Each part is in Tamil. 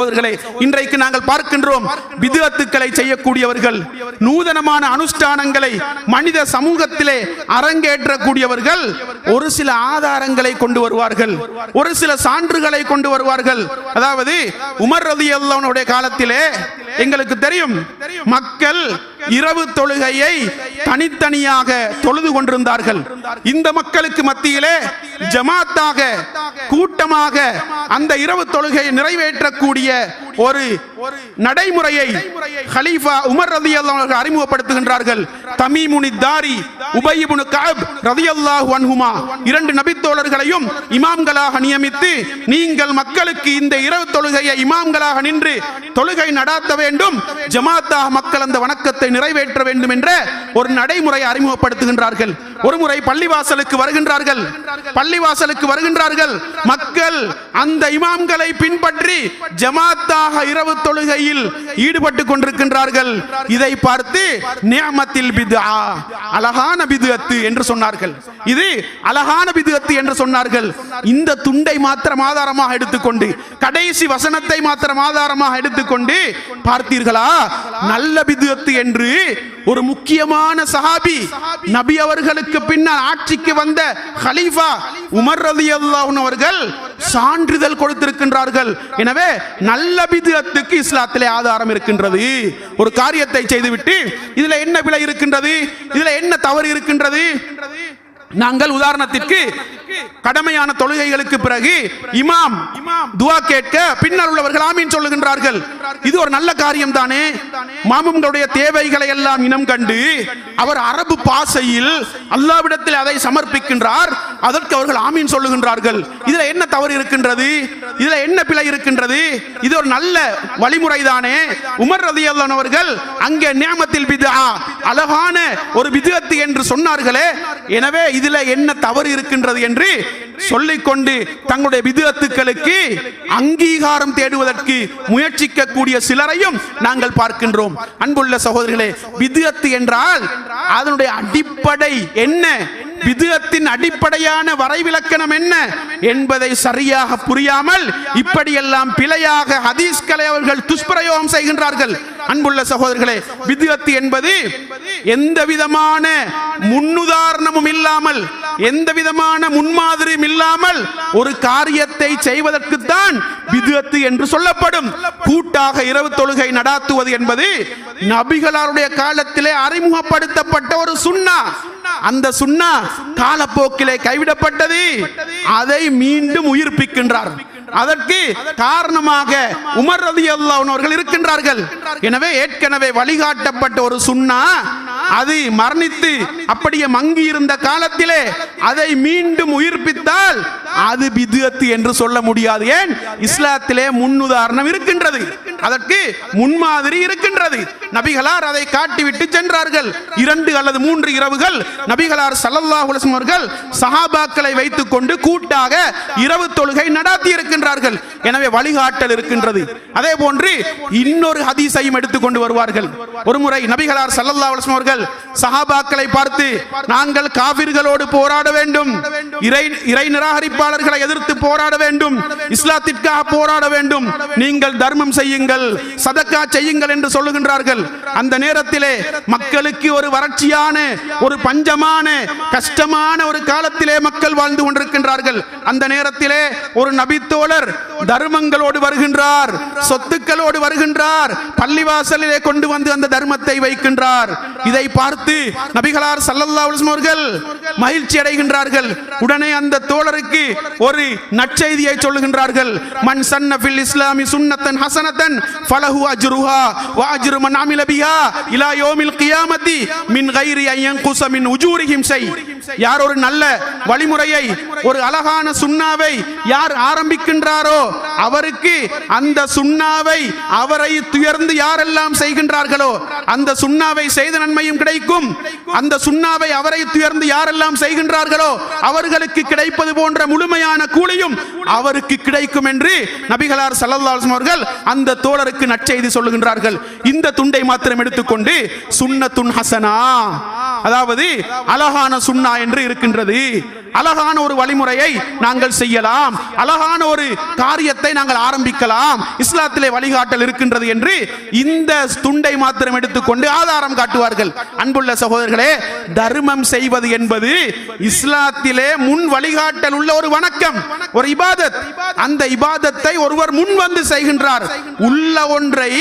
சகோதரர்களே இன்றைக்கு நாங்கள் பார்க்கின்றோம் விதத்துக்களை செய்யக்கூடியவர்கள் நூதனமான அனுஷ்டானங்களை மனித சமூகத்திலே அரங்கேற்றக்கூடியவர்கள் ஒரு சில ஆதாரங்களை கொண்டு வருவார்கள் ஒரு சில சான்றுகளை கொண்டு வருவார்கள். அதாவது உமர் ரதி அல்லவனுடைய காலத்திலே எங்களுக்கு தெரியும் மக்கள் இரவு தொழுகையை தனித்தனியாக தொழுது கொண்டிருந்தார்கள். இந்த மக்களுக்கு மத்தியிலே ஜமாத்தாக கூட்டமாக அந்த இரவு தொழுகையை நிறைவேற்றக்கூடிய ஒரு நடைமுறையை ஹலீஃபா உமர் ரதி அவர்கள் அறிமுகப்படுத்துகின்றார்கள். தமிமுனி தாரி உபயிபுனு கஅப் ரதியல்லாஹு அன்ஹுமா இரண்டு நபித்தோழர்களையும் இமாம்களாக நியமித்து நீங்கள் மக்களுக்கு இந்த இரவு தொழுகையை இமாம்களாக நின்று தொழுகை நடாத்த வேண்டும் ஜமாத்தாக மக்கள் அந்த வணக்கத்தை நிறைவேற்ற வேண்டும் என்ற ஒரு நடைமுறை அறிமுகப்படுத்துகின்றார்கள். ஒருமுறை பள்ளிவாசலுக்கு வருகின்றார்கள். பள்ளிவாசலுக்கு வருகின்றார்கள். மக்கள் அந்த இமாம்களை பின்பற்றி ஜமாத்தாக இரவு தொழுகையில் ஈடுபட்டு கொண்டிருக்கின்றார்கள். இதை பார்த்து நியமத்தில் அழகான பிதுகத்து என்று சொன்னார்கள். இது அழகான பிதுகத்து என்று சொன்னார்கள். இந்த துண்டை மாத்திரம் ஆதாரமாக எடுத்துக்கொண்டு கடைசி வசனத்தை மாத்திரம் ஆதாரமாக எடுத்துக்கொண்டு பார்த்தீர்களா? நல்ல பிதுகத்து என்று ஒரு முக்கியமான சஹாபி. நபி அவர்களுக்கு பின்னால் ஆட்சிக்கு வந்த ஹலீஃபா உமர் ரலியல்லாஹு அவர்கள் சான்றிதழ் கொடுத்திருக்கின்றார்கள். எனவே நல்ல பிதுகத்துக்கு இஸ்லாத்திலே ஆதாரம் இருக்கின்றது. ஒரு காரியத்தை செய்துவிட்டு இதுல என்ன விலை இருக்கின்றது? இதுல என்ன தவறு இருக்கின்றது? நாங்கள் உதாரணத்திற்கு கடமையான தொழுகைகளுக்கு பிறகு இமாம் துவா கேட்க பின்னர் உள்ளவர்கள் ஆமீன் சொல்லுகின்றார்கள். இது ஒரு நல்ல காரியம் தானே? மாமும்களுடைய தேவைகளை எல்லாம் இனம் கண்டு அவர் அரபு பாசையில் அல்லாவிடத்தில் அதை சமர்ப்பிக்கின்றார். அதற்கு அவர்கள் ஆமீன் சொல்லுகின்றார்கள். இதுல என்ன தவறு இருக்கின்றது? இதுல என்ன பிழை இருக்கின்றது? இது ஒரு நல்ல வழிமுறை தானே? உமர் ரதி அவர்கள் அங்கே நியமத்தில் பிதா அழகான ஒரு விதத்து என்று சொன்னார்களே. எனவே இதுல என்ன தவறு இருக்கின்றது என்று சொல்லிக்கொண்டு தங்களுடைய விதத்துக்களுக்கு அங்கீகாரம் தேடுவதற்கு முயற்சிக்கக்கூடிய சிலரையும் நாங்கள் பார்க்கின்றோம். அன்புள்ள சகோதரிகளே விதத்து என்றால் அதனுடைய அடிப்படை என்ன? விதத்தின் அடிப்படையான வரைவிலக்கணம் என்ன என்பதை சரியாக புரியாமல் இப்படியெல்லாம் பிழையாக ஹதீஸ்களை அவர்கள் துஷ்பிரயோகம் செய்கின்றார்கள். அன்புள்ள சகோதரர்களே விதத்து என்பது எந்த விதமான முன்னுதாரணமும் இல்லாமல் எந்த விதமான முன்மாதிரியும் இல்லாமல் ஒரு காரியத்தை செய்வதற்குத்தான் விதத்து என்று சொல்லப்படும். கூட்டாக இரவு தொழுகை நடாத்துவது என்பது நபிகளாருடைய காலத்திலே அறிமுகப்படுத்தப்பட்ட ஒரு சுண்ணா. அந்த சுண்ணா காலப்போக்கிலே கைவிடப்பட்டது. அதை மீண்டும் உயிர்ப்பிக்கின்றார். அதற்கு காரணமாக உமர் ரதி அவர்கள் இருக்கின்றார்கள். எனவே ஏற்கனவே வழிகாட்டப்பட்ட ஒரு சுண்ணா அது மரணித்து அப்படியே மங்கி இருந்த காலத்திலே அதை மீண்டும் உயிர்ப்பித்தால் அது பிதுஅத்து என்று சொல்ல முடியாது. ஏன்? இஸ்லாத்திலே முன்னுதாரணம் இருக்கின்றது. அதற்கு முன்மாதிரி இருக்கின்றது. நபிகளார் அதை காட்டிவிட்டு சென்றார்கள். இரண்டு அல்லது மூன்று இரவுகள் நபிகளார் சல்லல்லாஹு அலைஹி அவர்கள் சஹாபாக்களை வைத்துக் கொண்டு கூட்டாக இரவு தொழுகை நடாத்தி இருக்கின்றார்கள். எனவே வழிகாட்டல் இருக்கின்றது. அதே போன்று இன்னொரு ஹதீஸையும் எடுத்துக்கொண்டு வருவார்கள். ஒருமுறை நபிகளார் சல்லல்லாஹு அலைஹி அவர்கள் சஹாபாக்களை பார்த்து நாங்கள் காவிர்களோடு போராட வேண்டும். இறை இறை நிராகரிப்பாளர்களை எதிர்த்து போராட வேண்டும். இஸ்லாத்திற்காக போராட வேண்டும். நீங்கள் தர்மம் செய்யுங்கள் சதக்கா செய்யுங்கள் என்று சொல்லுகின்றார்கள். அந்த நேரத்திலே மக்களுக்கு ஒரு வறட்சியான ஒரு பஞ்சமான கஷ்டமான ஒரு காலத்திலே மக்கள் வாழ்ந்து கொண்டிருக்கின்றார்கள். அந்த நேரத்திலே ஒரு நபித்தோழர் தர்மங்களோடு வருகின்றார் சொத்துக்களோடு வருகின்றார் பள்ளிவாசலிலே கொண்டு வந்து அந்த தர்மத்தை வைக்கின்றார். இதை பார்த்து நபிகளார் சல்லல்லா அவர்கள் மகிழ்ச்சி அடைகின்றார்கள். உடனே அந்த தோழருக்கு ஒரு நற்செய்தியை சொல்லுகின்றார்கள். மன் சன்ன ஃபில் இஸ்லாமி சுன்னத்தன் ஹசனத்தன் ஃபலஹு அஜ்ருஹா வ அஜ்ரு மன் அமில பிஹா இலா யௌமில் கியாமத்தி மின் கைரி அன் யன்குஸ மின் உஜூரி ஹிம்சை யார் ஒரு நல்ல வழிமுறையை ஒரு அழகான சுண்ணாவை யார் ஆரம்பிக்கின்றாரோ அவருக்கு அந்த சுண்ணாவை அவரை துயர்ந்து யாரெல்லாம் செய்கின்றார்களோ அந்த சுண்ணாவை செய்த நன்மையும் கிடைக்கும். அந்த சுண்ணாவை அவரை துயர்ந்து யாரெல்லாம் செய்கின்றார்களோ அவர்களுக்கு கிடைப்பது போன்ற முழுமையான கூலியும் அவருக்கு கிடைக்கும் என்று நபிகளார் சல்லல்லாஸ் அவர்கள் அந்த தோழருக்கு நற்செய்தி சொல்லுகின்றார்கள். இந்த துண்டை மாத்திரம் எடுத்துக்கொண்டு சுன்னத்துன் ஹசனா. அதாவது அழகான சுண்ணா சுன்னா என்று இருக்கின்றது. அழகான ஒரு வழிமுறையை நாங்கள் செய்யலாம். அழகான ஒரு காரியத்தை நாங்கள் ஆரம்பிக்கலாம். இஸ்லாத்திலே வழிகாட்டல் இருக்கின்றது என்று இந்த துண்டை மாத்திரம் எடுத்துக்கொண்டு ஆதாரம் காட்டுவார்கள். அன்புள்ள சகோதரர்களே தர்மம் செய்வது என்பது இஸ்லாத்திலே முன் வழிகாட்டல் உள்ள ஒரு வணக்கம் ஒரு இபாதத். அந்த இபாதத்தை ஒருவர் முன் வந்து செய்கின்றார். உள்ள ஒன்றை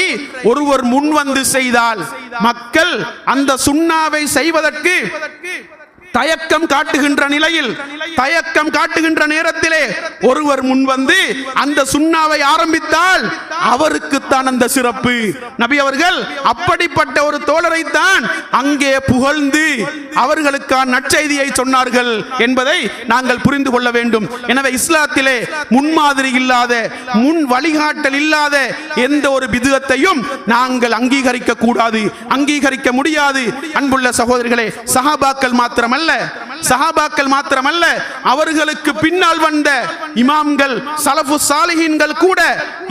ஒருவர் முன் வந்து செய்தால் மக்கள் அந்த சுண்ணாவை செய்வதற்கு தயக்கம் காட்டுகின்ற நிலையில் தயக்கம் காட்டுகின்ற நேரத்திலே ஒருவர் முன் வந்து அந்த சுண்ணாவை ஆரம்பித்தால் அவருக்குத்தான் அந்த சிறப்பு. நபி அவர்கள் அப்படிப்பட்ட ஒரு தோழரை தான் அங்கே புகழ்ந்து அவர்களுக்கான நற்செய்தியை சொன்னார்கள் என்பதை நாங்கள் புரிந்து கொள்ள வேண்டும். எனவே இஸ்லாத்திலே முன்மாதிரி இல்லாத முன் வழிகாட்டல் இல்லாத எந்த ஒரு விதத்தையும் நாங்கள் அங்கீகரிக்க கூடாது அங்கீகரிக்க முடியாது. அன்புள்ள சகோதரிகளே சஹாபாக்கள் மாத்திரமல்ல அல்ல சஹாபாக்கள் மாத்திரமல்ல அவர்களுக்கு பின்னால் வந்த இமாம்கள் சலஃபு சாலிஹீன்கள் கூட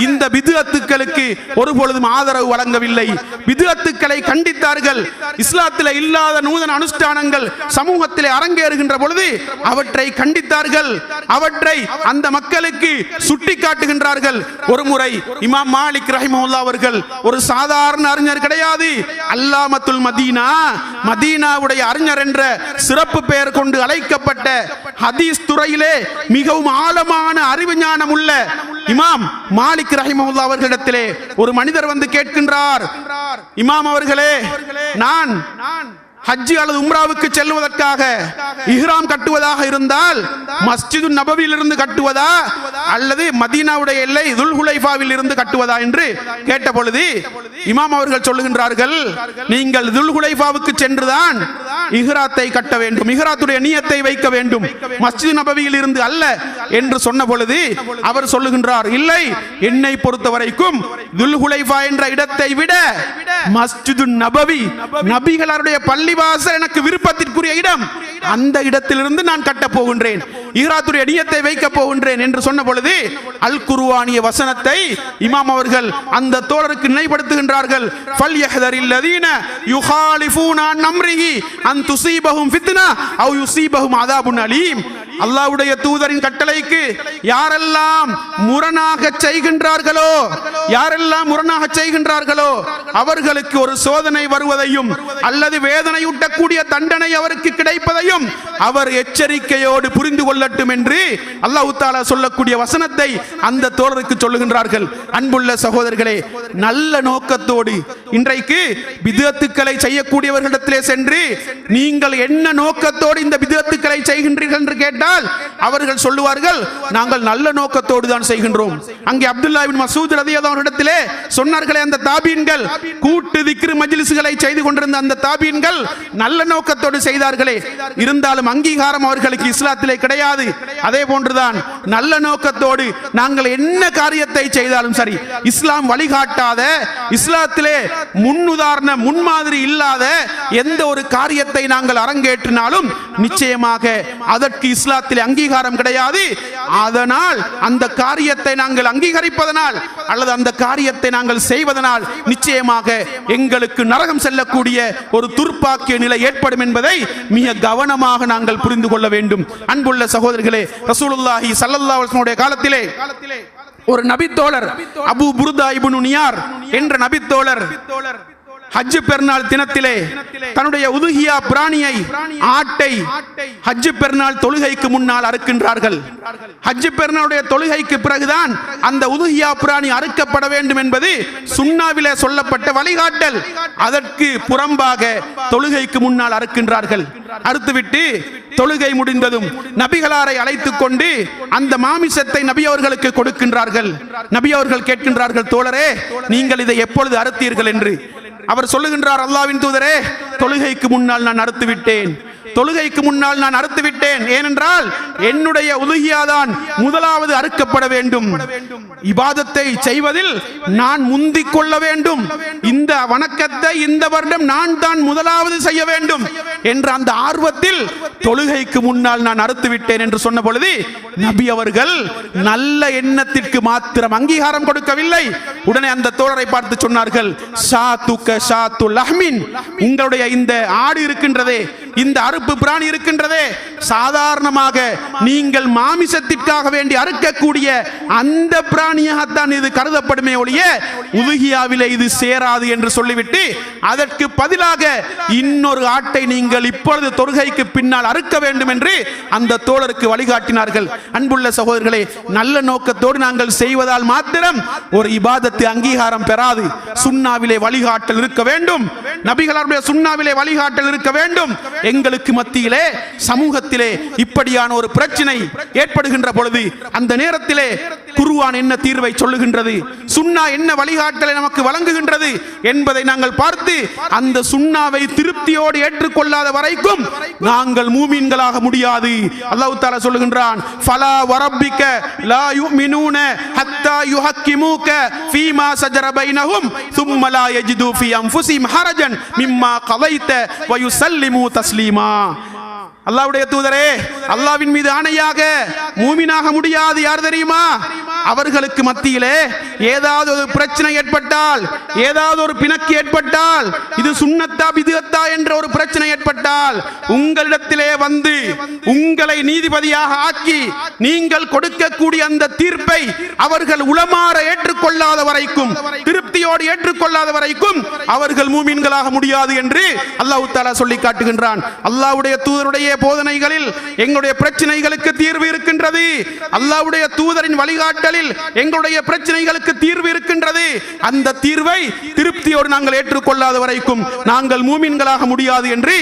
இந்த பிதுஅத்துக்களுக்கு ஒருபொழுதும் ஆதரவு வழங்கவில்லை. பிதுஅத்துக்களை கண்டித்தார்கள். இஸ்லாத்தில் இல்லாத நூதன அனுஷ்டானங்கள் சமூகத்திலே அரங்கேறுகின்ற பொழுது அவற்றை கண்டித்தார்கள். அவற்றை அந்த மக்களுக்கு சுட்டி காட்டுகின்றார்கள் ஒரு முறை இமாம் மாலிக் ரஹிமஹுல்லா அவர்கள் ஒரு சாதாரண அறிஞர் கிடையாது அல்லாமத்துல் மதீனா மதீனாவுடைய அறிஞர் என்ற சிறப்பு பெயர் கொண்டு அழைக்கப்பட்ட ஹதீஸ் துறையிலே மிகவும் ஆழமான அறிவு ஞானம் உள்ள இமாம் மாலிக் ரஹிமஹுல்லா அவர்களிடத்திலே ஒரு மனிதர் வந்து கேட்கின்றார். இமாம் அவர்களே நான் ஹஜ்ஜி அல்லது உம்ராவுக்கு செல்வதற்காக இஹ்ராம் கட்டுவதாக இருந்தால் மஸ்ஜிது நபவியில் இருந்து கட்டுவதா அல்லது மதீனாவுடைய எல்லை துல்ஹுலைஃபாவில் இருந்து கட்டுவதா என்று கேட்ட பொழுது இமாம் அவர்கள் சொல்லுகின்றார்கள் நீங்கள் துல்ஹுலைஃபாவுக்கு சென்றுதான் இஹ்ராத்தை கட்ட வேண்டும் இஹ்ராத்துடைய நீயத்தை வைக்க வேண்டும். மஸ்ஜிது நபவியில் இருந்து அல்ல என்று சொன்ன பொழுது அவர் சொல்லுகின்றார் இல்லை என்னை பொறுத்த வரைக்கும் துல்ஹுலைஃபா என்ற இடத்தை விட மஸ்ஜிது நபவி நபிகளாருடைய பள்ளிவாசல் எனக்கு விருப்பத்திற்குரிய இடம். அந்த இடத்திலிருந்து நான் கட்டப் போகின்றேன். ஈராத்துடைய நியத்தை வைக்க போகின்றேன் என்று சொன்ன பொழுது அல் குருவானிய வசனத்தை இமாம் அவர்கள் அந்த தோழருக்கு நினைப்படுத்துகின்றார்கள் ஃபல் யஹ்தரில் லதீன யுஹாலிஃபூனா நம்ரிஹி அன் துஸீபஹும் ஃபித்னா அவ் யுஸீபஹும் அதாபுன் அலீம். அல்லாவுடைய தூதரின் கட்டளைக்கு யாரெல்லாம் முரணாக செய்கின்றார்களோ யாரெல்லாம் முரணாக செய்கின்றார்களோ அவர்களுக்கு ஒரு சோதனை வருவதையும் அல்லது வேதனையூட்டக்கூடிய தண்டனை அவருக்கு கிடைப்பதையும் அவர் எச்சரிக்கையோடு புரிந்து கொள்ளட்டும் என்று அல்லாஹு தாலா சொல்லக்கூடிய வசனத்தை அந்த தோழருக்கு சொல்லுகின்றார்கள். அன்புள்ள சகோதரர்களே நல்ல நோக்கத்தோடு இன்றைக்கு விதத்துக்களை செய்யக்கூடியவர்களிடத்திலே சென்று நீங்கள் என்ன நோக்கத்தோடு இந்த விதத்துக்களை செய்கின்றீர்கள் என்று கேட்டால் அவர்கள் சொல்லுவார்கள் நாங்கள் நல்ல நோக்கத்தோடு தான் செய்கின்றோம். அங்கே அப்துல்லா பின் மசூத் ரதியல்லாஹு அவரிடத்திலே சொன்னார்களே அந்த தாபீன்கள் கூட்டு திக்ரு மஜிலிசுகளை செய்து கொண்டிருந்த அந்த தாபீன்கள் நல்ல நோக்கத்தோடு செய்தார்களே. இருந்தாலும் அங்கீகாரம் அவர்களுக்கு இஸ்லாத்திலே கிடையாது. அதே போன்றுதான் நல்ல நோக்கத்தோடு நாங்கள் என்ன காரியத்தை செய்தாலும் சரி இஸ்லாம் வழிகாட்டாத இஸ்லாத்திலே முன்னுதாரண முன்மாதிரி இல்லாத எந்த ஒரு காரியத்தை நாங்கள் அரங்கேற்றினாலும் நிச்சயமாக அதற்கு இஸ்லாம் இஸ்லாத்திலே அங்கீகாரம் கிடையாது. அதனால் அந்த காரியத்தை நாங்கள் அங்கீகரிப்பதனால் அல்லது அந்த காரியத்தை நாங்கள் செய்வதனால் நிச்சயமாக எங்களுக்கு நரகம் செல்லக்கூடிய ஒரு துர்ப்பாக்கிய நிலை ஏற்படும் என்பதை மிக கவனமாக நாங்கள் புரிந்து கொள்ள வேண்டும். அன்புள்ள சகோதரர்களே ரசூலுல்லாஹி ஸல்லல்லாஹு காலத்திலே ஒரு நபித்தோழர் அபு புருதா இபுனு நியார் என்ற நபித்தோழர் ஹஜ்ஜு பெருநாள் தினத்திலே தன்னுடைய உதுகியா பிராணியை ஆட்டை ஹஜ்ஜு பெருநாள் தொழுகைக்கு முன்னால் அறுக்கின்றார்கள். ஹஜ்ஜு பெருநாளுடைய தொழுகைக்கு பிறகுதான் அந்த உதுகியா பிராணி அறுக்கப்பட வேண்டும் என்பது சுண்ணாவிலே சொல்லப்பட்ட வழிகாட்டல். அதற்கு புறம்பாக தொழுகைக்கு முன்னால் அறுக்கின்றார்கள். அறுத்துவிட்டு தொழுகை முடிந்ததும் நபிகளாரை அழைத்துக் கொண்டு அந்த மாமிசத்தை நபி அவர்களுக்கு கொடுக்கின்றார்கள். நபி அவர்கள் கேட்கின்றார்கள் தோழரே நீங்கள் இதை எப்பொழுது அறுத்தீர்கள்? என்று. அவர் சொல்லுகின்றார் அல்லாவின் தூதரே தொழுகைக்கு முன்னால் நான் அறுத்து விட்டேன் தொழுகைக்கு முன்னால் நான் அறுத்து விட்டேன் ஏனென்றால் என்னுடைய உதுகியாதான் முதலாவது அறுக்கப்பட வேண்டும். இபாதத்தை செய்வதில் நான் முந்திக் கொள்ள வேண்டும். இந்த வணக்கத்தை இந்த வருடம் நான் தான் முதலாவது செய்ய வேண்டும் என்ற அந்த ஆர்வத்தில் தொழுகைக்கு முன்னால் நான் அறுத்து விட்டேன் என்று சொன்ன பொழுது நபி அவர்கள் நல்ல எண்ணத்திற்கு மாத்திரம் அங்கீகாரம் கொடுக்கவில்லை. உடனே அந்த தோழரை பார்த்து சொன்னார்கள் உங்களுடைய இந்த ஆடு இருக்கின்றதே இந்த அறு அறுப்பு பிராணி இருக்கின்றதே. சாதாரணமாக நீங்கள் மாமிசத்திற்காக வேண்டி அறுக்கக்கூடிய அந்த பிராணியாகத்தான் இது கருதப்படுமே ஒழிய உதுகியாவிலே இது சேராது என்று சொல்லிவிட்டு அதற்கு பதிலாக இன்னொரு ஆட்டை நீங்கள் இப்பொழுது தொழுகைக்கு பின்னால் அறுக்க வேண்டும் என்று அந்த தோழருக்கு வழிகாட்டினார்கள். அன்புள்ள சகோதரர்களே நல்ல நோக்கத்தோடு நாங்கள் செய்வதால் மாத்திரம் ஒரு இபாதத்து அங்கீகாரம் பெறாது. சுண்ணாவிலே வழிகாட்டல் இருக்க வேண்டும். நபிகளாருடைய சுண்ணாவிலே வழிகாட்டல் இருக்க வேண்டும். எங்களுக்கு மத்தியிலே சமூகத்திலே இப்படியான ஒரு பிரச்சனை ஏற்படுகின்ற பொழுது அந்த நேரத்திலே குருவான் என்ன தீர்வை சொல்லுகின்றது சுன்னா என்ன வழிகாட்டலை நமக்கு வழங்குகின்றது என்பதை நாங்கள் பார்த்து அந்த சுண்ணாவை திருப்தியோடு ஏற்றுக்கொள்ளாத வரைக்கும் நாங்கள் மூமீன்களாக முடியாது அல்லாஹ் தாலா சொல்லுகின்றான் ஃபலா வரப்பிக்க லா யுமினூன ஹத்தா யுஹக்கிமூக ஃபீமா சஜர பைனஹும் ثم لا يجدوا في انفسهم حرجا مما قضيت ويسلموا تسليما அல்லாஹ்வுடைய தூதரே அல்லாஹ்வின் மீது ஆணையாக மூமினாக முடியாது யார் தெரியுமா? அவர்களுக்கு மத்தியிலே ஏதாவது ஒரு பிரச்சனை ஏற்பட்டால் ஏதாவது ஒரு பிணக்கு ஏற்பட்டால் இது சுண்ணத்தா பிதுகத்தா என்ற ஒரு பிரச்சனை ஏற்பட்டால் உங்களிடத்திலே வந்து உங்களை நீதிபதியாக ஆக்கி நீங்கள் கொடுக்கக்கூடிய அந்த தீர்ப்பை அவர்கள் உளமாற ஏற்றுக்கொள்ளாத வரைக்கும் திருப்தியோடு ஏற்றுக்கொள்ளாத வரைக்கும் அவர்கள் மூமீன்களாக முடியாது என்று அல்லாஹு தாலா சொல்லி காட்டுகின்றான். அல்லாவுடைய தூதருடைய போதனைகளில் எங்களுடைய பிரச்சனைகளுக்கு தீர்வு இருக்கின்றது. அல்லாவுடைய தூதரின் வழிகாட்டலில் எங்களுடைய பிரச்சனைகளுக்கு தீர்வு இருக்கின்றது. அந்த தீர்வை திருப்தியோடு நாங்கள் ஏற்றுக்கொள்ளாத வரைக்கும் நாங்கள் மூமின்களாக முடியாது என்று